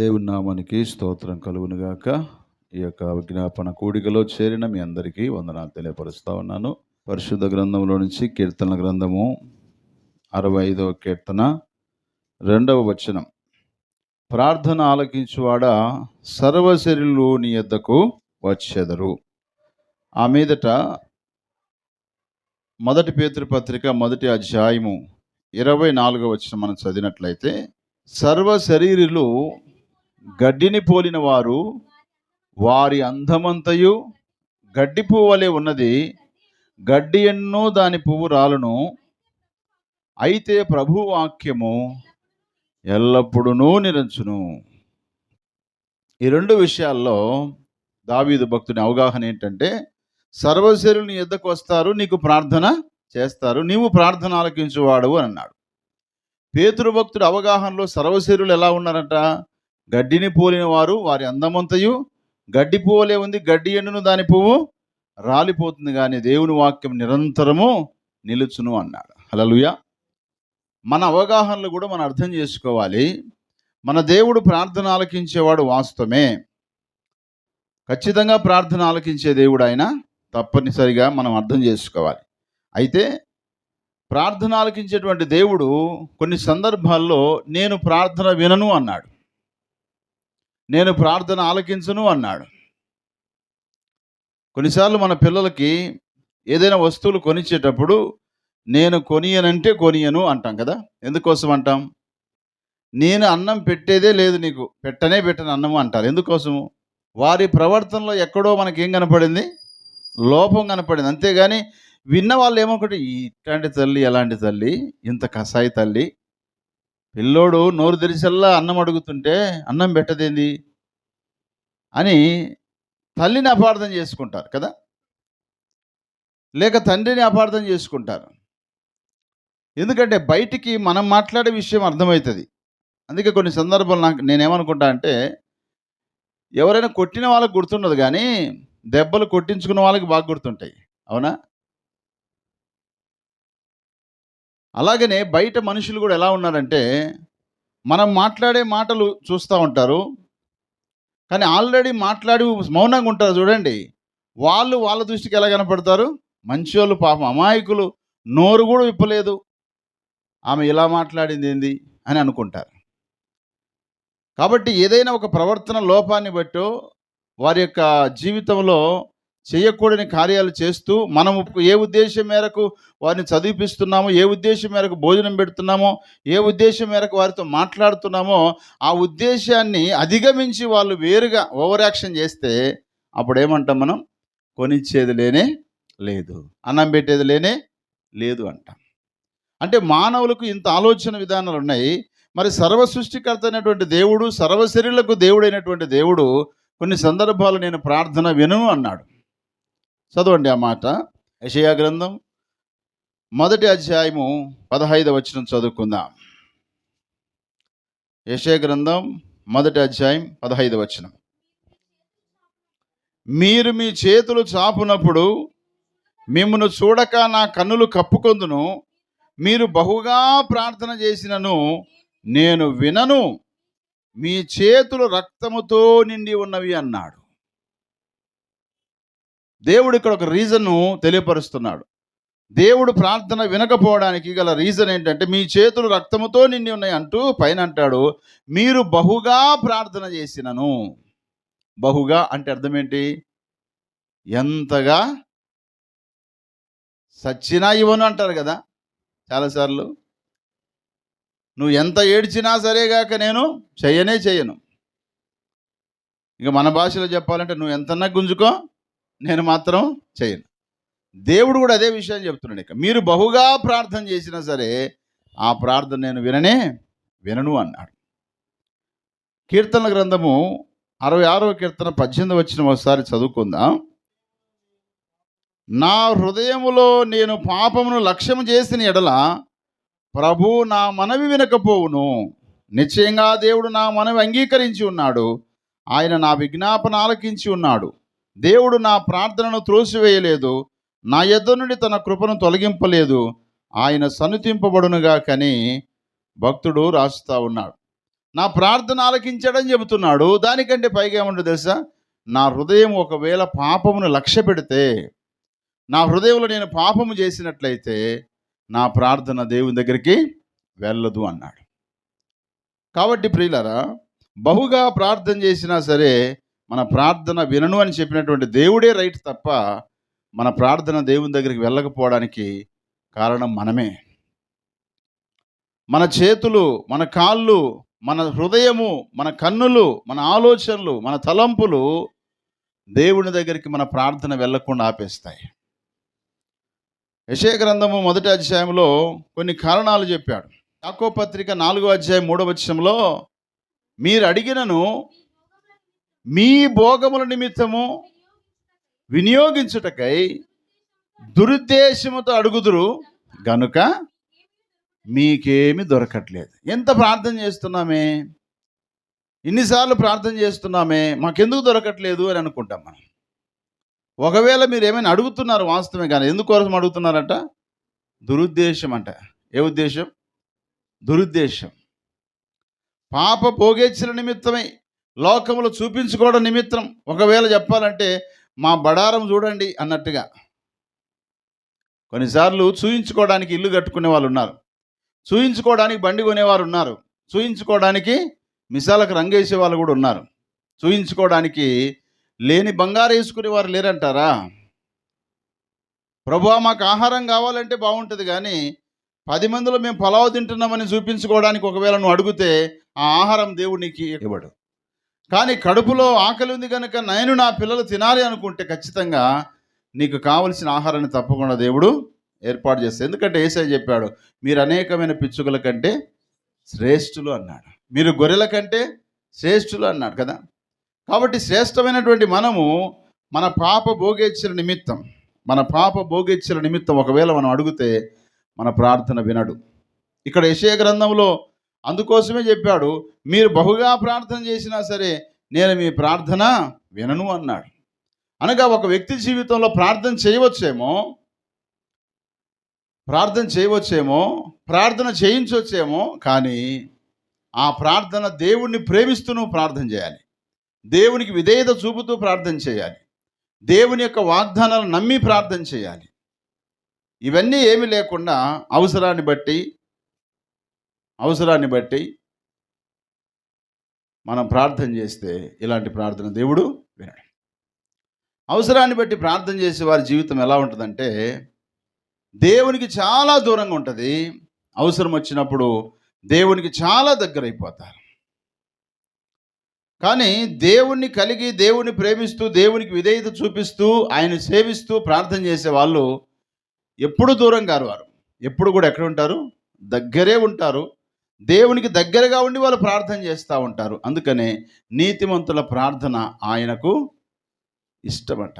దేవుని నామానికి స్తోత్రం కలుగునుగాక. ఈ యొక్క విజ్ఞాపన కూడికలో చేరిన మీ అందరికీ వందనాలు తెలియపరుస్తూ ఉన్నాను. పరిశుద్ధ గ్రంథంలో నుంచి కీర్తన గ్రంథము అరవై ఐదవ కీర్తన రెండవ వచనం. ప్రార్థన ఆలకించువాడ సర్వశరీరులు నీ యొద్దకు వచ్చెదరు. ఆ మీదట మొదటి పేతృపత్రిక మొదటి అధ్యాయము ఇరవై నాలుగవ వచ్చిన మనం చదివినట్లయితే సర్వ శరీరులు గడ్డిని పోలిన వారు వారి అందమంతయు గడ్డి పువ్వు వలె ఉన్నది. గడ్డి ఎన్నో దాని పువ్వు రాలను. అయితే ప్రభు వాక్యము ఎల్లప్పుడూ నిరంచును ఈ రెండు విషయాల్లో దావీదు భక్తుని అవగాహన ఏంటంటే సర్వశరులు నీ ఎద్దకు వస్తారు నీకు ప్రార్థన చేస్తారు నీవు ప్రార్థన ఆలకించువాడు అని అన్నాడు. పేతురు భక్తుడు అవగాహనలో సర్వశరులు ఎలా ఉన్నారంట? గడ్డిని పోలిన వారు వారి అందమంతయు గడ్డి పువ్వులే ఉంది. గడ్డి ఎండును దాని పువ్వు? రాలిపోతుంది కానీ దేవుని వాక్యం నిరంతరము నిలుచును అన్నాడు. హలలుయ మన అవగాహనలు కూడా మనం అర్థం చేసుకోవాలి. మన దేవుడు ప్రార్థన ఆలకించేవాడు వాస్తవమే. ఖచ్చితంగా ప్రార్థన ఆలకించే దేవుడు ఆయన తప్పనిసరిగా మనం అర్థం చేసుకోవాలి. అయితే ప్రార్థన ఆలకించేటువంటి దేవుడు కొన్ని సందర్భాల్లో నేను ప్రార్థన వినను అన్నాడు. నేను ప్రార్థన ఆలకించను అన్నాడు. కొన్నిసార్లు మన పిల్లలకి ఏదైనా వస్తువులు కొనిచ్చేటప్పుడు నేను కొనియనంటే కొనియను అంటాం కదా? ఎందుకోసం అంటాం? నేను అన్నం పెట్టేదే లేదు నీకు పెట్టనే పెట్టని అన్నము అంటారు. ఎందుకోసము? వారి ప్రవర్తనలో ఎక్కడో మనకి ఏం కనపడింది? లోపం కనపడింది. అంతేగాని విన్న వాళ్ళు ఏమనుకుంటే ఇట్లాంటి తల్లి ఎలాంటి తల్లి ఇంత కసాయి తల్లి పిల్లోడు నోరు తెరిచల్లా అన్నం అడుగుతుంటే అన్నం పెట్టదేంది? అని తల్లిని అపార్థం చేసుకుంటారు కదా? లేక తండ్రిని అపార్థం చేసుకుంటారు. ఎందుకంటే బయటికి మనం మాట్లాడే విషయం అర్థమవుతుంది. అందుకే కొన్ని సందర్భాలు నాకు నేనేమనుకుంటా అంటే ఎవరైనా కొట్టిన వాళ్ళకి గుర్తుండదు కానీ దెబ్బలు కొట్టించుకున్న వాళ్ళకి బాగా గుర్తుంటాయి. అవునా? అలాగనే బయట మనుషులు కూడా ఎలా ఉన్నారంటే మనం మాట్లాడే మాటలు చూస్తూ ఉంటారు. కానీ ఆల్రెడీ మాట్లాడి మౌనంగా ఉంటారు చూడండి. వాళ్ళు వాళ్ళ దృష్టికి ఎలా కనపడతారు? మంచోళ్ళు పాపం అమాయకులు. నోరు కూడా విప్పలేదు. ఆమె ఇలా మాట్లాడింది ఏంది అని అనుకుంటారు. కాబట్టి ఏదైనా ఒక ప్రవర్తన లోపాన్ని బట్టో వారి యొక్క జీవితంలో చేయకూడని కార్యాలు చేస్తూ మనం ఏ ఉద్దేశం మేరకు వారిని చదివిపిస్తున్నామో ఏ ఉద్దేశం మేరకు భోజనం పెడుతున్నామో ఏ ఉద్దేశం మేరకు వారితో మాట్లాడుతున్నామో ఆ ఉద్దేశాన్ని అధిగమించి వాళ్ళు వేరుగా ఓవర్ యాక్షన్ చేస్తే అప్పుడు ఏమంటాం మనం? కొనిచ్చేది లేనే లేదు. అన్నం పెట్టేది లేనే లేదు అంటాం. అంటే మానవులకు ఇంత ఆలోచన విధానాలు ఉన్నాయి. మరి సర్వ సృష్టికర్త అయినటువంటి దేవుడు సర్వశరీరులకు దేవుడైనటువంటి దేవుడు కొన్ని సందర్భాలు నేను ప్రార్థన విను అన్నాడు. చదవండి ఆ మాట. యషయా గ్రంథం మొదటి అధ్యాయము పదహైదు వచనం చదువుకుందాం. యషయ గ్రంథం మొదటి అధ్యాయం పదహైదు వచనం. మీరు మీ చేతులు చాపునప్పుడు మిమ్మను చూడక నా కన్నులు కప్పుకొందును మీరు బహుగా ప్రార్థన చేసినను నేను వినను మీ చేతులు రక్తముతో నిండి ఉన్నవి అన్నాడు. దేవుడు ఇక్కడ ఒక రీజన్ను తెలియపరుస్తున్నాడు. దేవుడు ప్రార్థన వినకపోవడానికి గల రీజన్ ఏంటంటే మీ చేతులు రక్తముతో నిండి ఉన్నాయి అంటూ పైన అంటాడు మీరు బహుగా ప్రార్థన చేసినను. బహుగా అంటే అర్థం ఏంటి? ఎంతగా సచ్చినా ఇవ్వను అంటారు కదా చాలాసార్లు. నువ్వు ఎంత ఏడ్చినా సరేగాక నేను చెయ్యనే చెయ్యను. ఇక మన భాషలో చెప్పాలంటే నువ్వు ఎంతన్నా గుంజుకో నేను మాత్రం చేయను. దేవుడు కూడా అదే విషయం చెప్తున్నాడు ఇక. మీరు బహుగా ప్రార్థన చేసినా సరే ఆ ప్రార్థన నేను విననే వినను అన్నాడు. కీర్తన గ్రంథము అరవై ఆరో కీర్తన పద్దెనిమిది వచ్చిన ఒకసారి చదువుకుందాం. నా హృదయములో నేను పాపమును లక్ష్యము చేసిన ఎడల ప్రభు నా మనవి వినకపోవును. నిశ్చయంగా దేవుడు నా మనవి అంగీకరించి ఉన్నాడు. ఆయన నా విజ్ఞాపన ఆలకించి ఉన్నాడు. దేవుడు నా ప్రార్థనను త్రోసివేయలేదు నా ఎద్ద నుండి తన కృపను తొలగింపలేదు ఆయన సనుతింపబడునుగా కని భక్తుడు రాస్తా ఉన్నాడు. నా ప్రార్థన ఆలకించాడని చెబుతున్నాడు దానికంటే పైగా ఏమంటుంది తెలుసా? నా హృదయం ఒకవేళ పాపమును లక్ష్య పెడితే నా హృదయంలో నేను పాపము చేసినట్లయితే నా ప్రార్థన దేవుని దగ్గరికి వెళ్ళదు అన్నాడు. కాబట్టి ప్రియులరా బహుగా ప్రార్థన చేసినా సరే మన ప్రార్థన వినను అని చెప్పినటువంటి దేవుడే రైట్ తప్ప మన ప్రార్థన దేవుని దగ్గరికి వెళ్ళకపోవడానికి కారణం మనమే. మన చేతులు మన కాళ్ళు మన హృదయము మన కన్నులు మన ఆలోచనలు మన తలంపులు దేవుని దగ్గరికి మన ప్రార్థన వెళ్ళకుండా ఆపేస్తాయి. యశయ గ్రంథము మొదటి అధ్యాయంలో కొన్ని కారణాలు చెప్పాడు. యాకో పత్రిక నాలుగో అధ్యాయం మూడవ వచనంలో మీరు అడిగినను మీ భోగముల నిమిత్తము వినియోగించుటకై దురుద్దేశముతో అడుగుదురు గనుక మీకేమి దొరకట్లేదు. ఎంత ప్రార్థన చేస్తున్నామే? ఇన్నిసార్లు ప్రార్థన చేస్తున్నామే? మాకెందుకు దొరకట్లేదు అని అనుకుంటాం మనం. ఒకవేళ మీరు ఏమైనా అడుగుతున్నారు వాస్తవమే కానీ ఎందుకోసం అడుగుతున్నారంట? దురుద్దేశం అంట. ఏ ఉద్దేశం? దురుద్దేశం. పాప భోగేచ్చిన నిమిత్తమై లోకములు చూపించుకోవడం నిమిత్తం ఒకవేళ చెప్పాలంటే మా బడారం చూడండి అన్నట్టుగా. కొన్నిసార్లు చూయించుకోవడానికి ఇల్లు కట్టుకునే వాళ్ళు ఉన్నారు. చూయించుకోవడానికి బండి కొనేవారు ఉన్నారు. చూయించుకోవడానికి మిసాలకు రంగేసే వాళ్ళు కూడా ఉన్నారు. చూయించుకోవడానికి లేని బంగారు వేసుకునే వారు లేరంటారా? ప్రభు మాకు ఆహారం కావాలంటే బాగుంటుంది కానీ పది మందిలో మేము పలావ్ తింటున్నామని చూపించుకోవడానికి ఒకవేళ నువ్వు అడిగితే ఆ ఆహారం దేవునికి ఇవ్వడు. కానీ కడుపులో ఆకలి ఉంది కనుక నేను నా పిల్లలు తినాలి అనుకుంటే ఖచ్చితంగా నీకు కావలసిన ఆహారాన్ని తప్పకుండా దేవుడు ఏర్పాటు చేస్తాడు. ఎందుకంటే ఏసై చెప్పాడు మీరు అనేకమైన పిచ్చుకల కంటే శ్రేష్ఠులు అన్నాడు. మీరు గొర్రెల కంటే శ్రేష్ఠులు అన్నాడు కదా. కాబట్టి శ్రేష్టమైనటువంటి మనము మన పాప భోగేచ్చల నిమిత్తం మన పాప భోగేచ్ఛల నిమిత్తం ఒకవేళ మనం అడిగితే మన ప్రార్థన వినడు. ఇక్కడ యశయ గ్రంథంలో అందుకోసమే చెప్పాడు మీరు బహుగా ప్రార్థన చేసినా సరే నేను మీ ప్రార్థన వినను అన్నాడు. అనగా ఒక వ్యక్తి జీవితంలో ప్రార్థన చేయవచ్చేమో ప్రార్థన చేయవచ్చేమో ప్రార్థన చేయించవచ్చేమో కానీ ఆ ప్రార్థన దేవుణ్ణి ప్రేమిస్తూ నువ్వు ప్రార్థన చేయాలి. దేవునికి విధేయత చూపుతూ ప్రార్థన చేయాలి. దేవుని యొక్క వాగ్దానాలు నమ్మి ప్రార్థన చేయాలి. ఇవన్నీ ఏమి లేకుండా అవసరాన్ని బట్టి అవసరాన్ని బట్టి మనం ప్రార్థన చేస్తే ఇలాంటి ప్రార్థన దేవుడు వినడు. అవసరాన్ని బట్టి ప్రార్థన చేసే వారి జీవితం ఎలా ఉంటుందంటే దేవునికి చాలా దూరంగా ఉంటుంది. అవసరం వచ్చినప్పుడు దేవునికి చాలా దగ్గర అయిపోతారు. కానీ దేవుణ్ణి కలిగి దేవుణ్ణి ప్రేమిస్తూ దేవునికి విధేయత చూపిస్తూ ఆయన సేవిస్తూ ప్రార్థన చేసే వాళ్ళు ఎప్పుడు దూరం కారు వారు. ఎప్పుడు కూడా ఎక్కడ ఉంటారు? దగ్గరే ఉంటారు. దేవునికి దగ్గరగా ఉండి వాళ్ళు ప్రార్థన చేస్తూ ఉంటారు. అందుకనే నీతిమంతుల ప్రార్థన ఆయనకు ఇష్టమట.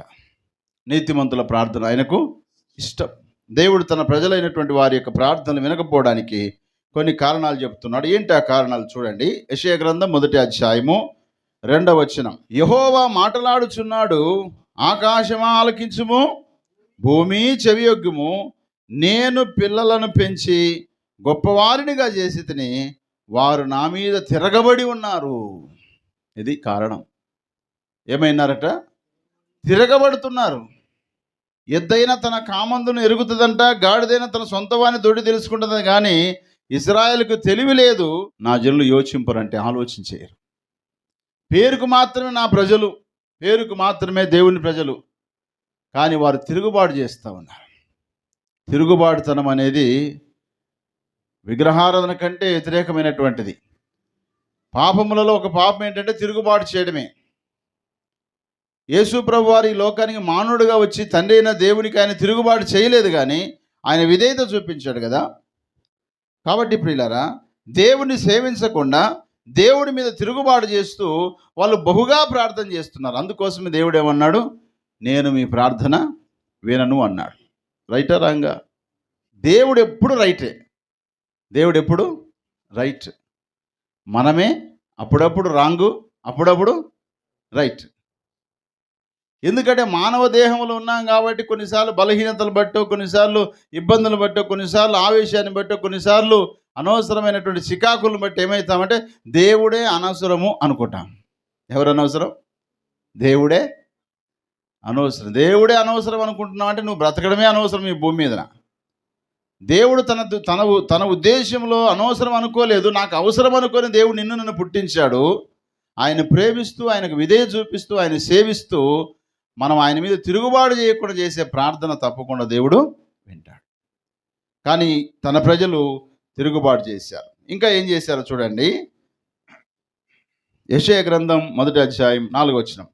నీతిమంతుల ప్రార్థన ఆయనకు ఇష్టం. దేవుడు తన ప్రజలైనటువంటి వారి యొక్క ప్రార్థనలు వినకపోవడానికి కొన్ని కారణాలు చెప్తున్నాడు. ఏంటి ఆ కారణాలు చూడండి. యశయ గ్రంథం మొదటి అధ్యాయము రెండవ వచనం. యహోవా మాటలాడుచున్నాడు ఆకాశమా ఆలకించుము భూమి చెవియొగ్గుము నేను పిల్లలను పెంచి గొప్పవారినిగా చేసి తిని వారు నా మీద తిరగబడి ఉన్నారు. ఇది కారణం. ఏమైనారట? తిరగబడుతున్నారు. ఎద్దైనా తన కామందును ఎరుగుతుందంట గాడిదైనా తన సొంత వాని దొడి తెలుసుకుంటుంది కానీ ఇజ్రాయెల్కు తెలివి లేదు. నా జనులు యోచింపరంటే ఆలోచించేయరు. పేరుకు మాత్రమే నా ప్రజలు పేరుకు మాత్రమే దేవుని ప్రజలు. కానీ వారు తిరుగుబాటు చేస్తూ ఉన్నారు. తిరుగుబాటుతనం అనేది విగ్రహారాధన కంటే వ్యతిరేకమైనటువంటిది. పాపములలో ఒక పాపం ఏంటంటే తిరుగుబాటు చేయడమే. యేసు ప్రభు వారి ఈ లోకానికి మానవుడిగా వచ్చి తండ్రి అయిన దేవునికి ఆయన తిరుగుబాటు చేయలేదు కానీ ఆయన విధేయత చూపించాడు కదా. కాబట్టి ప్రియులరా దేవుని సేవించకుండా దేవుడి మీద తిరుగుబాటు చేస్తూ వాళ్ళు బహుగా ప్రార్థన చేస్తున్నారు. అందుకోసమే దేవుడు ఏమన్నాడు? నేను మీ ప్రార్థన వినను అన్నాడు. రైటా రాంగా? దేవుడు ఎప్పుడు రైటే. దేవుడు ఎప్పుడు రైట్. మనమే అప్పుడప్పుడు రాంగు అప్పుడప్పుడు రైట్. ఎందుకంటే మానవ దేహంలో ఉన్నాం కాబట్టి కొన్నిసార్లు బలహీనతలు బట్టో కొన్నిసార్లు ఇబ్బందులు బట్టో కొన్నిసార్లు ఆవేశాన్ని బట్టో కొన్నిసార్లు అనవసరమైనటువంటి చికాకులను బట్టి ఏమవుతామంటే దేవుడే అనవసరము అనుకుంటాం. ఎవరు అనవసరం? దేవుడే అనవసరం. దేవుడే అనవసరం అనుకుంటున్నావు అంటే నువ్వు బ్రతకడమే అనవసరం ఈ భూమి మీద దేవుడు తన తన తన ఉద్దేశంలో అనవసరం అనుకోలేదు. నాకు అవసరం అనుకొని దేవుడు నిన్ను నన్ను పుట్టించాడు. ఆయన ప్రేమిస్తూ ఆయనకు విధేయ చూపిస్తూ ఆయన సేవిస్తూ మనం ఆయన మీద తిరుగుబాటు చేయకుండా చేసే ప్రార్థన తప్పకుండా దేవుడు వింటాడు. కానీ తన ప్రజలు తిరుగుబాటు చేశారు. ఇంకా ఏం చేశారో చూడండి. యశయ గ్రంథం మొదటి అధ్యాయం నాలుగు వచ్చిన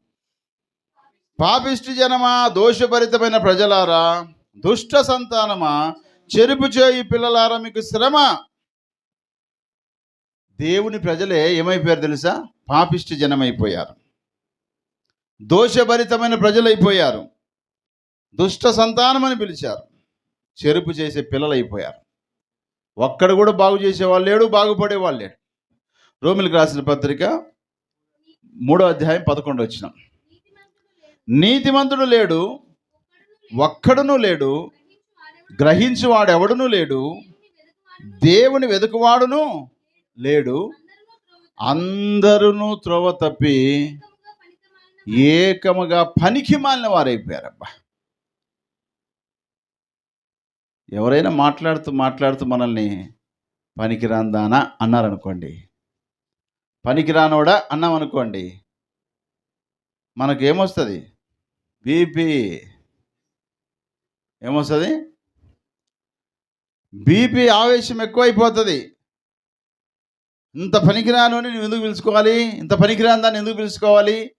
పాపిష్టి జనమా దోషభరితమైన ప్రజలారా దుష్ట సంతానమా చెరుపు చేయి పిల్లలారా మీకు శ్రమ. దేవుని ప్రజలే ఏమైపోయారు తెలుసా? పాపిష్టి జనమైపోయారు. దోషభరితమైన ప్రజలైపోయారు. దుష్ట సంతానం అని పిలిచారు. చెరుపు చేసే పిల్లలైపోయారు. ఒక్కడు కూడా బాగు చేసేవాళ్ళు లేడు బాగుపడేవాళ్ళు లేడు. రోమిలకు రాసిన పత్రిక మూడో అధ్యాయం పదకొండు వచ్చిన. నీతిమంతుడు లేడు ఒక్కడును లేడు గ్రహించువాడెవడును లేడు. దేవుని వెతుకువాడును లేడు. అందరూ త్రోవ తప్పి ఏకముగా పనికి మాలిన వారైపోయారబ్బా. ఎవరైనా మాట్లాడుతూ మాట్లాడుతూ మనల్ని పనికిరాందానా అన్నారనుకోండి. పనికిరానోడా అన్నాం అనుకోండి మనకేమొస్తుంది? బీపీ. ఏమొస్తుంది? బీపీ ఆవేశం ఎక్కువైపోతుంది. ఇంత పనికిరాను నేను ఎందుకు పిలుచుకోవాలి? ఇంత పనికిరాని దాన్ని ఎందుకు పిలుచుకోవాలి?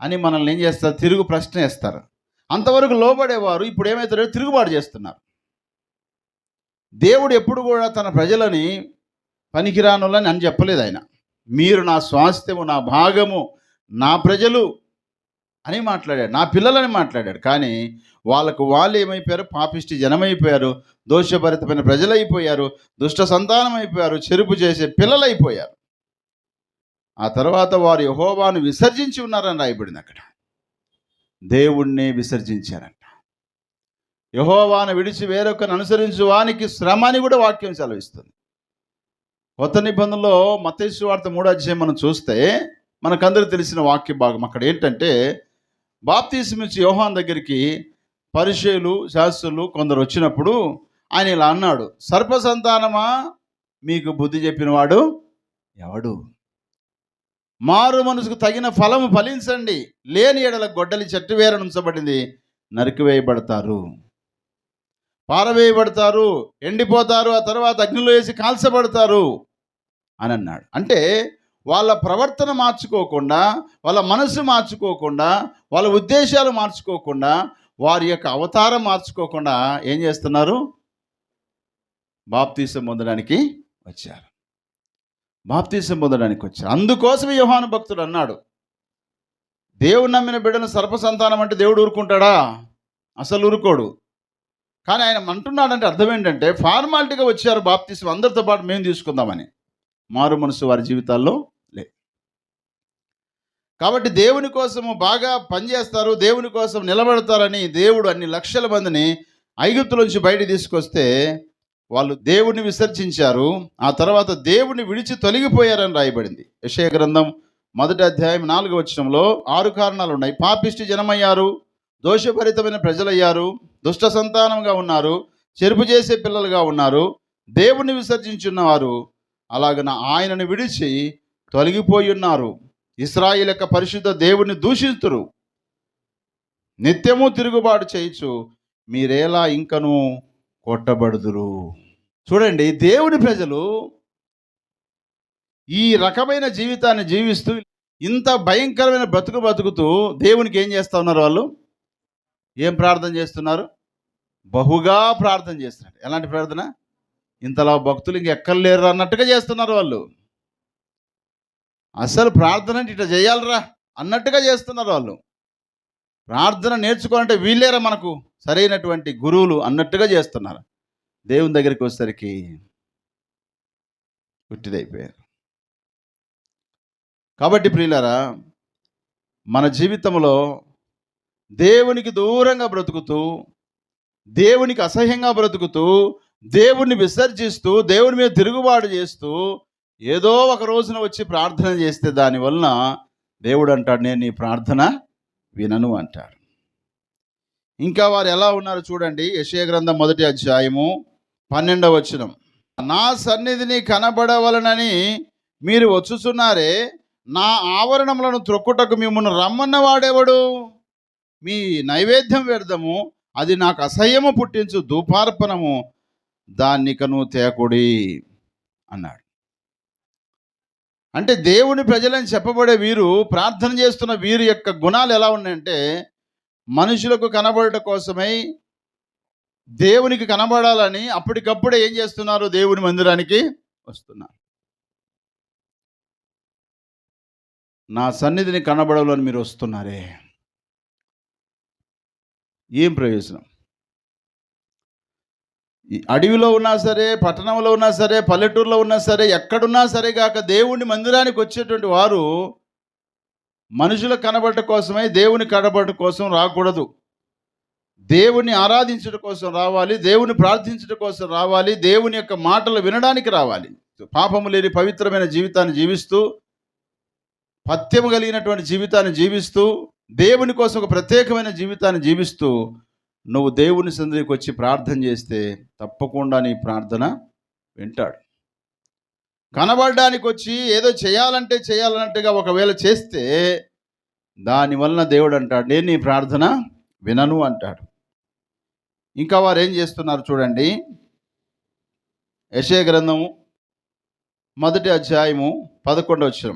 అని మనల్ని ఏం చేస్తారు? తిరుగు ప్రశ్న వేస్తారు. అంతవరకు లోబడేవారు ఇప్పుడు ఏమవుతారో తిరుగుబాటు చేస్తున్నారు. దేవుడు ఎప్పుడు కూడా తన ప్రజలని పనికిరానులని అని చెప్పలేదు ఆయన. మీరు నా స్వాస్థ్యము నా భాగము నా ప్రజలు అని మాట్లాడాడు. నా పిల్లలని మాట్లాడాడు. కానీ వాళ్ళకు వాళ్ళు ఏమైపోయారు? పాపిష్టి జనమైపోయారు. దోషభరితమైన ప్రజలైపోయారు. దుష్ట సంతానం అయిపోయారు చెరుపు చేసే పిల్లలైపోయారు. ఆ తర్వాత వారు యహోవాను విసర్జించి ఉన్నారని రాయబడింది అక్కడ. దేవుణ్ణి విసర్జించారంట. యహోవాను విడిచి వేరొకరిని అనుసరించు వానికి శ్రమ అని కూడా వాక్యం సెలవిస్తుంది. కొత్త నిబంధనలో మతేశ్వార్త మూడో అధ్యాయం మనం చూస్తే మనకందరూ తెలిసిన వాక్య భాగం అక్కడ ఏంటంటే బాప్తీసమిచ్చి యోహాన్ దగ్గరికి పరిచయులు శాస్త్రులు కొందరు వచ్చినప్పుడు ఆయన ఇలా అన్నాడు సర్ప సంతానమా మీకు బుద్ధి చెప్పినవాడు ఎవడు? మారు మనసుకు తగిన ఫలము ఫలించండి. లేని ఎడల గొడ్డలి చెట్టు వేర ఉంచబడింది నరికివేయబడతారు పారవేయబడతారు ఎండిపోతారు ఆ తర్వాత అగ్నిలో వేసి కాల్చబడతారు అని అన్నాడు. అంటే వాళ్ళ ప్రవర్తన మార్చుకోకుండా వాళ్ళ మనసు మార్చుకోకుండా వాళ్ళ ఉద్దేశాలు మార్చుకోకుండా వారి యొక్క అవతారం మార్చుకోకుండా ఏం చేస్తున్నారు? బాప్తీసం పొందడానికి వచ్చారు. బాప్తీసం పొందడానికి వచ్చారు. అందుకోసమే యోహాను భక్తుడు అన్నాడు. దేవుడు నమ్మిన బిడ్డను సర్పసంతానం అంటే దేవుడు ఊరుకుంటాడా? అసలు ఊరుకోడు. కానీ ఆయన అంటున్నాడంటే అర్థం ఏంటంటే ఫార్మాలిటీగా వచ్చారు బాప్తీసం. అందరితో పాటు మేము తీసుకుందామని. మారు మనసు వారి జీవితాల్లో కాబట్టి దేవుని కోసము బాగా పనిచేస్తారు దేవుని కోసం నిలబడతారని దేవుడు అన్ని లక్షల మందిని ఐగుప్తులోంచి బయట తీసుకొస్తే వాళ్ళు దేవుణ్ణి విసర్జించారు. ఆ తర్వాత దేవుణ్ణి విడిచి తొలగిపోయారని రాయబడింది. యశయ గ్రంథం మొదటి అధ్యాయం నాలుగు వచనంలో ఆరు కారణాలు ఉన్నాయి. పాపిష్టి జనమయ్యారు దోషభరితమైన ప్రజలయ్యారు దుష్ట సంతానంగా ఉన్నారు చెరుపు చేసే పిల్లలుగా ఉన్నారు. దేవుణ్ణి విసర్జించున్నవారు అలాగన ఆయనను విడిచి తొలగిపోయి ఉన్నారు. ఇస్రాయిల్ యొక్క పరిశుద్ధ దేవుని దూషిస్తురు నిత్యము తిరుగుబాటు చేయొచ్చు మీరేలా ఇంకను కొట్టబడుదురు. చూడండి దేవుని ప్రజలు ఈ రకమైన జీవితాన్ని జీవిస్తూ ఇంత భయంకరమైన బ్రతుకు బ్రతుకుతూ దేవునికి ఏం చేస్తూ ఉన్నారు వాళ్ళు? ఏం ప్రార్థన చేస్తున్నారు? బహుగా ప్రార్థన చేస్తున్నారు. ఎలాంటి ప్రార్థన? ఇంతలా భక్తులు ఇంకెక్కర్లేరు అన్నట్టుగా చేస్తున్నారు వాళ్ళు. అసలు ప్రార్థన అంటే ఇట్లా చేయాలరా అన్నట్టుగా చేస్తున్నారు వాళ్ళు. ప్రార్థన నేర్చుకోవాలంటే వీళ్ళేరా మనకు? సరైనటువంటి గురువులు అన్నట్టుగా చేస్తున్నారు. దేవుని దగ్గరికి వచ్చేసరికి పుట్టిదైపోయారు కాబట్టి ప్రియులారా మన జీవితంలో దేవునికి దూరంగా బ్రతుకుతూ దేవునికి అసహ్యంగా బ్రతుకుతూ దేవుణ్ణి విసర్జిస్తూ దేవుని మీద తిరుగుబాటు చేస్తూ ఏదో ఒక రోజున వచ్చి ప్రార్థన చేస్తే దానివలన దేవుడు అంటాడు నేను నీ ప్రార్థన వినను అంటాడు. ఇంకా వారు ఎలా ఉన్నారో చూడండి యశయ గ్రంథం మొదటి అధ్యాయము పన్నెండవ వచనం. నా సన్నిధిని కనబడవలనని మీరు వచ్చుచున్నారే నా ఆవరణములను త్రొక్కుటకు మిమ్మల్ని రమ్మన్న వాడేవాడు? మీ నైవేద్యం వ్యర్థము అది నాకు అసహ్యము పుట్టించు ధూపార్పణము దాన్నికను తేకుడి అన్నాడు. అంటే దేవుని ప్రజలని చెప్పబడే వీరు ప్రార్థన చేస్తున్న వీరి యొక్క గుణాలు ఎలా ఉన్నాయంటే మనుషులకు కనబడట కోసమై దేవునికి కనబడాలని అప్పటికప్పుడే ఏం చేస్తున్నారు? దేవుని మందిరానికి వస్తున్నారు. నా సన్నిధిని కనబడాలని మీరు వస్తున్నారే. ఏం ప్రయోజనం? అడవిలో ఉన్నా సరే పట్టణంలో ఉన్నా సరే పల్లెటూరులో ఉన్నా సరే ఎక్కడున్నా సరే కాక దేవుని మందిరానికి వచ్చేటువంటి వారు మనుషుల కనబడట కోసమై దేవుని కనబడట కోసం రాకూడదు. దేవుని ఆరాధించడం కోసం రావాలి దేవుని ప్రార్థించడం కోసం రావాలి దేవుని యొక్క మాటలు వినడానికి రావాలి. పాపము లేని పవిత్రమైన జీవితాన్ని జీవిస్తూ పత్యము కలిగినటువంటి జీవితాన్ని జీవిస్తూ దేవుని కోసం ఒక ప్రత్యేకమైన జీవితాన్ని జీవిస్తూ నువ్వు దేవుని సందరికి వచ్చి ప్రార్థన చేస్తే తప్పకుండా నీ ప్రార్థన వింటాడు. కనబడడానికి వచ్చి ఏదో చేయాలంటే చేయాలన్నట్టుగా ఒకవేళ చేస్తే దానివలన దేవుడు అంటాడు నేను నీ ప్రార్థన వినను అంటాడు. ఇంకా వారు ఏం చేస్తున్నారు చూడండి. యశయ గ్రంథము మొదటి అధ్యాయము పదకొండు వచ్చిన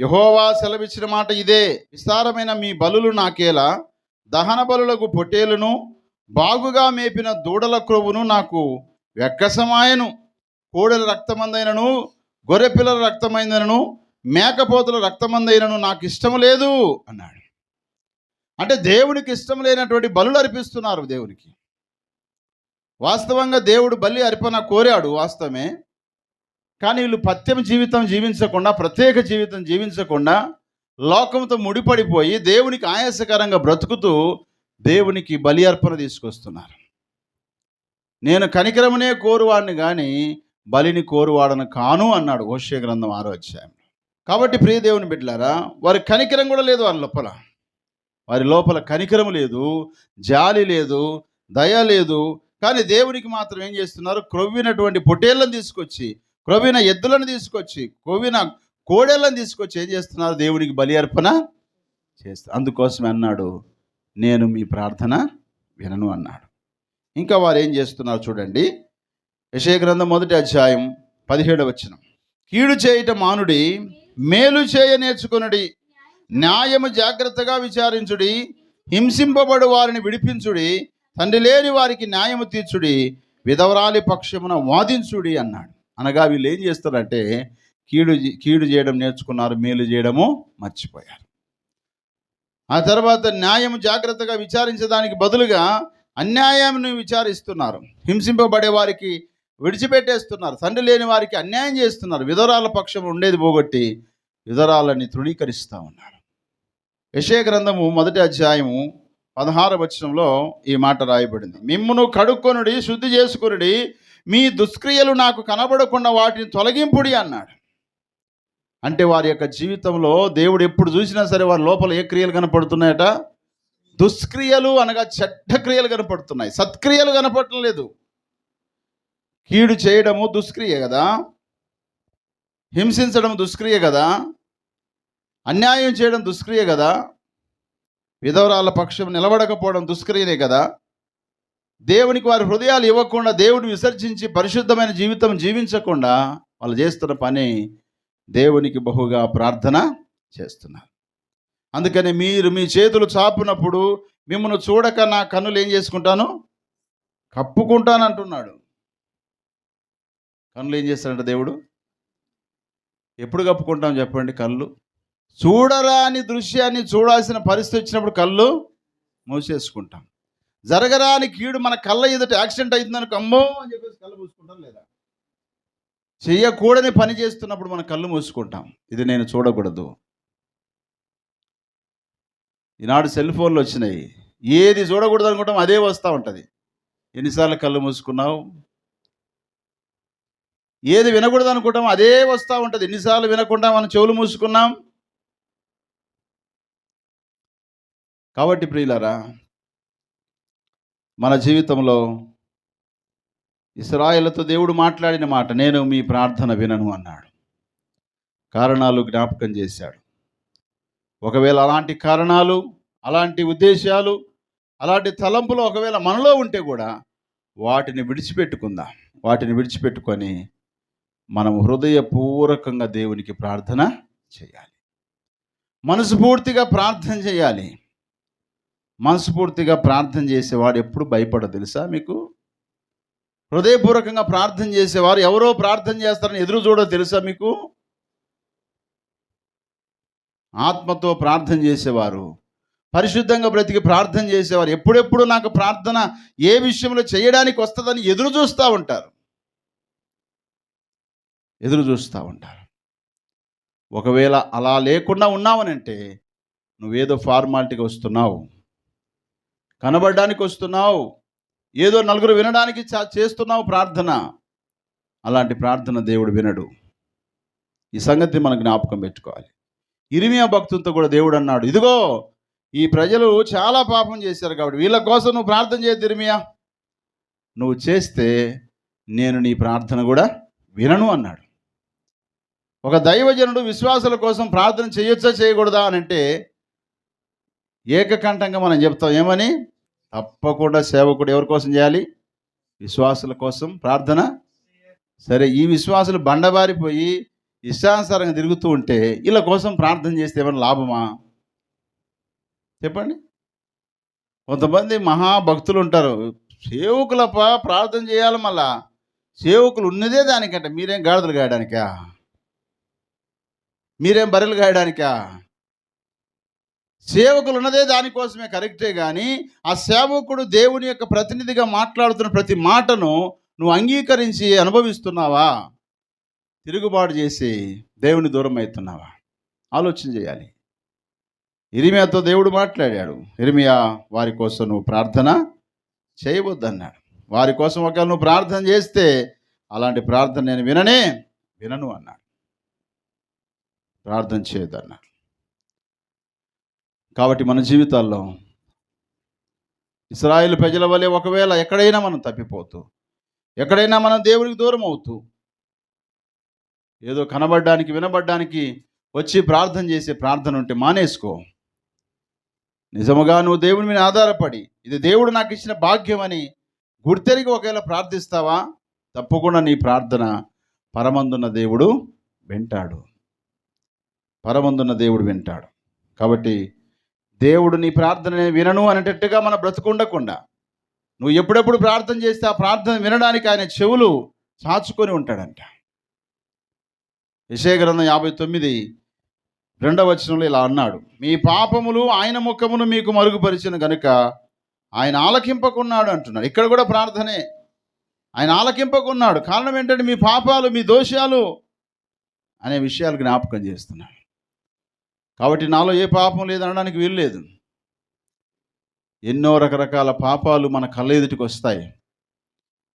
యహోవా సెలవిచ్చిన మాట ఇదే విస్తారమైన మీ బలులు నాకేలా దహన బలులకు పొట్టేలును బాగుగా మేపిన దూడల క్రొవ్వును నాకు వెక్కసమాయను కోడెల రక్తమందైనను గొర్రెపిల్లల రక్తమైందనను మేకపోతుల రక్తమందైనను నాకు ఇష్టం లేదు అన్నాడు. అంటే దేవునికి ఇష్టం లేనటువంటి బలులు అర్పిస్తున్నారు దేవునికి. వాస్తవంగా దేవుడు బలి అర్పణ కోరాడు వాస్తవమే. కానీ వీళ్ళు పత్యం జీవితం జీవించకుండా ప్రత్యేక జీవితం జీవించకుండా లోకంతో ముడిపడిపోయి దేవునికి ఆయాసకరంగా బ్రతుకుతూ దేవునికి బలి అర్పణ తీసుకొస్తున్నారు. నేను కనికరమునే కోరువాడిని కానీ బలిని కోరువాడను కాను అన్నాడు ఓషే గ్రంథం ఆరో అధ్యాయం. కాబట్టి ప్రియ దేవుని బిడ్డలారా వారి కనికరం కూడా లేదు వారి లోపల. వారి లోపల కనికరం లేదు జాలి లేదు దయ లేదు. కానీ దేవునికి మాత్రం ఏం చేస్తున్నారు? క్రొవ్వినటువంటి పొటేళ్ళను తీసుకొచ్చి క్రొవ్విన ఎద్దులను తీసుకొచ్చి క్రొవ్విన కోడేళ్ళని తీసుకొచ్చి ఏం చేస్తున్నారు? దేవునికి బలి అర్పణ చేస్తారు అందుకోసమే అన్నాడు నేను మీ ప్రార్థన వినను అన్నాడు. ఇంకా వారు ఏం చేస్తున్నారు చూడండి. యశయ గ్రంథం మొదటి అధ్యాయం పదిహేడవ వచనం. కీడు చేయట మానుడి మేలు చేయ నేర్చుకొనుడి న్యాయము జాగ్రత్తగా విచారించుడి హింసింపబడు వారిని విడిపించుడి తండ్రి లేని వారికి న్యాయము తీర్చుడి విధవరాలి పక్షమున వాదించుడి అన్నాడు. అనగా వీళ్ళు ఏం చేస్తారంటే కీడు కీడు చేయడం నేర్చుకున్నారు మేలు చేయడము మర్చిపోయారు. ఆ తర్వాత న్యాయం జాగ్రత్తగా విచారించడానికి బదులుగా అన్యాయాన్ని విచారిస్తున్నారు. హింసింపబడే వారికి విడిచిపెట్టేస్తున్నారు. తండ్రి లేని వారికి అన్యాయం చేస్తున్నారు. విధరాల పక్షం ఉండేది పోగొట్టి విధరాలని తృణీకరిస్తూ ఉన్నారు. యశయ గ్రంథము మొదటి అధ్యాయము పదహార వచనంలో ఈ మాట రాయబడింది. మిమ్మును కడుక్కొనుడి శుద్ధి చేసుకొనుడి మీ దుష్క్రియలు నాకు కనబడకుండా వాటిని తొలగింపుడి అన్నాడు. అంటే వారి యొక్క జీవితంలో దేవుడు ఎప్పుడు చూసినా సరే వారి లోపల ఏ క్రియలు కనపడుతున్నాయట? దుష్క్రియలు అనగా చెడ్డ క్రియలు కనపడుతున్నాయి. సత్క్రియలు కనపడటం లేదు. కీడు చేయడము దుష్క్రియ కదా? హింసించడం దుష్క్రియ కదా? అన్యాయం చేయడం దుష్క్రియ కదా? విధవరాల పక్షం నిలబడకపోవడం దుష్క్రియనే కదా? దేవునికి వారి హృదయాలు ఇవ్వకుండా దేవుడిని విసర్జించి పరిశుద్ధమైన జీవితం జీవించకుండా వాళ్ళు చేస్తున్న పని దేవునికి బహుగా ప్రార్థన చేస్తున్నారు. అందుకని మీరు మీ చేతులు చాపునప్పుడు మిమ్మల్ని చూడక నా కన్నులు ఏం చేసుకుంటాను? కప్పుకుంటాను అంటున్నాడు. కన్నులు ఏం చేస్తాడంట దేవుడు? ఎప్పుడు కప్పుకుంటాం చెప్పండి కళ్ళు? చూడరాని దృశ్యాన్ని చూడాల్సిన పరిస్థితి వచ్చినప్పుడు కళ్ళు మూసేసుకుంటాం. జరగరాని కీడు మన కళ్ళ ఎదుట యాక్సిడెంట్ అవుతుందని అమ్మో అని చెప్పేసి కళ్ళు మూసుకుంటాం లేదా? చేయకూడని పని చేస్తున్నప్పుడు మన కళ్ళు మూసుకుంటాం. ఇది నేను చూడకూడదు. ఈనాడు సెల్ ఫోన్లు వచ్చినాయి. ఏది చూడకూడదు అనుకుంటాం అదే వస్తూ ఉంటుంది. ఎన్నిసార్లు కళ్ళు మూసుకున్నావు? ఏది వినకూడదు అనుకుంటాం అదే వస్తూ ఉంటుంది. ఎన్నిసార్లు వినకుండా మనం చెవులు మూసుకున్నాం? కాబట్టి ప్రియులారా మన జీవితంలో ఇస్రాయలతో దేవుడు మాట్లాడిన మాట నేను మీ ప్రార్థన వినను అన్నాడు. కారణాలు జ్ఞాపకం చేశాడు. ఒకవేళ అలాంటి కారణాలు అలాంటి ఉద్దేశాలు అలాంటి తలంపులు ఒకవేళ మనలో ఉంటే కూడా వాటిని విడిచిపెట్టుకుందాం. వాటిని విడిచిపెట్టుకొని మనం హృదయపూర్వకంగా దేవునికి ప్రార్థన చేయాలి. మనస్ఫూర్తిగా ప్రార్థన చేయాలి. మనస్ఫూర్తిగా ప్రార్థన చేసేవాడు ఎప్పుడు భయపడదు తెలుసా మీకు? హృదయపూర్వకంగా ప్రార్థన చేసేవారు. ఎవరో ప్రార్థన చేస్తారని ఎదురు చూడో తెలుసా మీకు? ఆత్మతో ప్రార్థన చేసేవారు. పరిశుద్ధంగా బ్రతికి ప్రార్థన చేసేవారు. ఎప్పుడెప్పుడు నాకు ప్రార్థన ఏ విషయంలో చేయడానికి వస్తుందని ఎదురు చూస్తూ ఉంటారు. ఎదురు చూస్తూ ఉంటారు. ఒకవేళ అలా లేకుండా ఉన్నావనంటే నువ్వేదో ఫార్మాలిటీకి వస్తున్నావు. కనబడడానికి వస్తున్నావు. ఏదో నలుగురు వినడానికి చేస్తున్నావు ప్రార్థన. అలాంటి ప్రార్థన దేవుడు వినడు. ఈ సంగతి మనం జ్ఞాపకం పెట్టుకోవాలి. ఇరిమియా భక్తులతో కూడా దేవుడు అన్నాడు ఇదిగో ఈ ప్రజలు చాలా పాపం చేశారు కాబట్టి వీళ్ళ కోసం నువ్వు ప్రార్థన చేయద్దు ఇరిమియా. నువ్వు చేస్తే నేను నీ ప్రార్థన కూడా వినను అన్నాడు. ఒక దైవజనుడు విశ్వాసుల కోసం ప్రార్థన చేయొచ్చా చేయకూడదా అని అంటే ఏకకంఠంగా మనం చెప్తాం ఏమని? తప్పకుండా సేవకుడు ఎవరి కోసం చేయాలి? విశ్వాసుల కోసం. ప్రార్థన? సరే ఈ విశ్వాసులు బండబారిపోయి ఇష్టానుసారంగా తిరుగుతూ ఉంటే వీళ్ళ కోసం ప్రార్థన చేస్తే ఏమైనా లాభమా? చెప్పండి. కొంతమంది మహాభక్తులు ఉంటారు. సేవకులప ప్రార్థన చేయాలి మళ్ళా. సేవకులు ఉన్నదే దానికంటే. మీరేం గాడిదలు గాయడానికా? మీరేం బర్రెలు గాయడానికా? సేవకులు ఉన్నదే దానికోసమే కరెక్టే కానీ ఆ సేవకుడు దేవుని యొక్క ప్రతినిధిగా మాట్లాడుతున్న ప్రతి మాటను నువ్వు అంగీకరించి అనుభవిస్తున్నావా? తిరుగుబాటు చేసి దేవుని దూరం అవుతున్నావా? ఆలోచన చేయాలి. ఇరిమియాతో దేవుడు మాట్లాడాడు ఇరిమియా వారి కోసం నువ్వు ప్రార్థన చేయవద్దన్నాడు. వారి కోసం ఒకవేళ నువ్వు ప్రార్థన చేస్తే అలాంటి ప్రార్థన నేను విననే వినను అన్నాడు. ప్రార్థన చేయొద్దన్నాడు. కాబట్టి మన జీవితాల్లో ఇస్రాయిల్ ప్రజల వలె ఒకవేళ ఎక్కడైనా మనం తప్పిపోతూ ఎక్కడైనా మనం దేవునికి దూరం అవుతూ ఏదో కనబడడానికి వినబడడానికి వచ్చి ప్రార్థన చేసే ప్రార్థన ఉంటే మానేసుకో. నిజముగా నువ్వు దేవుని మీద ఆధారపడి ఇది దేవుడు నాకు ఇచ్చిన భాగ్యం అని గుర్తెరిగి ఒకవేళ ప్రార్థిస్తావా? తప్పకుండా నీ ప్రార్థన పరమందున్న దేవుడు వింటాడు. పరమందున్న దేవుడు వింటాడు. కాబట్టి దేవుడు నీ ప్రార్థన వినను అనేటట్టుగా మన బ్రతుకుండకుండా నువ్వు ఎప్పుడెప్పుడు ప్రార్థన చేస్తే ఆ ప్రార్థన వినడానికి ఆయన చెవులు చాచుకొని ఉంటాడంట. విషయగ్రంథం యాభై తొమ్మిది రెండవ వచనంలో ఇలా అన్నాడు మీ పాపములు ఆయన ముఖమును మీకు మరుగుపరిచిన గనుక ఆయన ఆలకింపకున్నాడు అంటున్నాడు. ఇక్కడ కూడా ప్రార్థనే. ఆయన ఆలకింపకున్నాడు. కారణం ఏంటంటే మీ పాపాలు మీ దోషాలు అనే విషయాలు జ్ఞాపకం చేస్తున్నాడు. కాబట్టి నాలో ఏ పాపం లేదనడానికి వీలు లేదు. ఎన్నో రకరకాల పాపాలు మన కళ్ళ ఎదుటికి వస్తాయి.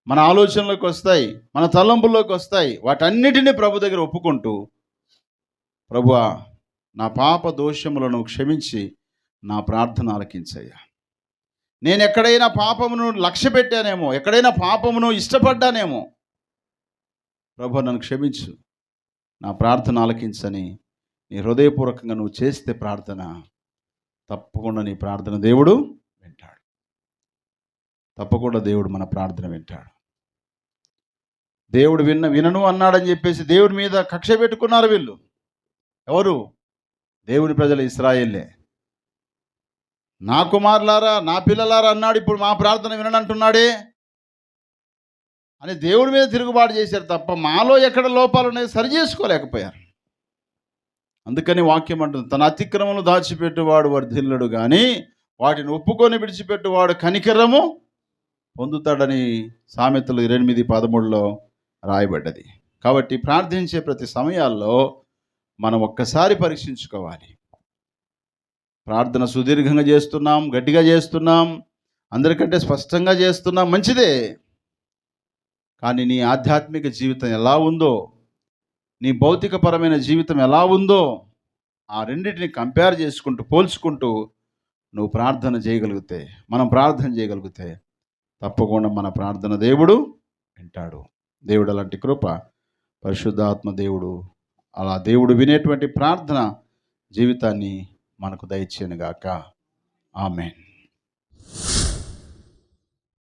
మన ఆలోచనలోకి వస్తాయి. మన తలంపుల్లోకి వస్తాయి. వాటన్నిటిని ప్రభు దగ్గర ఒప్పుకుంటూ ప్రభువా నా పాప దోషములను క్షమించి నా ప్రార్థన ఆలకించయ్యా. నేను ఎక్కడైనా పాపమును లక్ష్య పెట్టానేమో ఎక్కడైనా పాపమును ఇష్టపడ్డానేమో ప్రభు నన్ను క్షమించు. నా ప్రార్థన ఆలకించని నీ హృదయపూర్వకంగా నువ్వు చేస్తే ప్రార్థన తప్పకుండా నీ ప్రార్థన దేవుడు వింటాడు. తప్పకుండా దేవుడు మన ప్రార్థన వింటాడు. దేవుడు విన్న వినను అన్నాడని చెప్పేసి దేవుడి మీద కక్ష పెట్టుకున్నారు వీళ్ళు. ఎవరు? దేవుని ప్రజలు ఇస్రాయేల్లే నా కుమారులారా నా పిల్లలారా అన్నాడు ఇప్పుడు మా ప్రార్థన విననంటున్నాడే? అని దేవుడి మీద తిరుగుబాటు చేశారు తప్ప మాలో ఎక్కడ లోపాలు ఉన్నాయో సరి చేసుకోలేకపోయారు. అందుకని వాక్యం అంటుంది తన అతిక్రమను దాచిపెట్టువాడు వర్ధిల్లడు కానీ వాటిని ఒప్పుకొని విడిచిపెట్టువాడు కనికరము పొందుతాడని సామెతలు ఎనిమిది పదమూడులో రాయబడ్డది. కాబట్టి ప్రార్థించే ప్రతి సమయాల్లో మనం ఒక్కసారి పరీక్షించుకోవాలి. ప్రార్థన సుదీర్ఘంగా చేస్తున్నాం గట్టిగా చేస్తున్నాం అందరికంటే స్పష్టంగా చేస్తున్నాం మంచిదే. కానీ నీ ఆధ్యాత్మిక జీవితం ఎలా ఉందో నీ భౌతికపరమైన జీవితం ఎలా ఉందో ఆ రెండింటిని కంపేర్ చేసుకుంటూ పోల్చుకుంటూ నువ్వు ప్రార్థన చేయగలిగితే మనం ప్రార్థన చేయగలిగితే తప్పకుండా మన ప్రార్థన దేవుడు వింటాడు. దేవుడు అలాంటి కృప పరిశుద్ధాత్మ దేవుడు అలా దేవుడు వినేటువంటి ప్రార్థన జీవితాన్ని మనకు దయచేయనుగాక. ఆమెన్.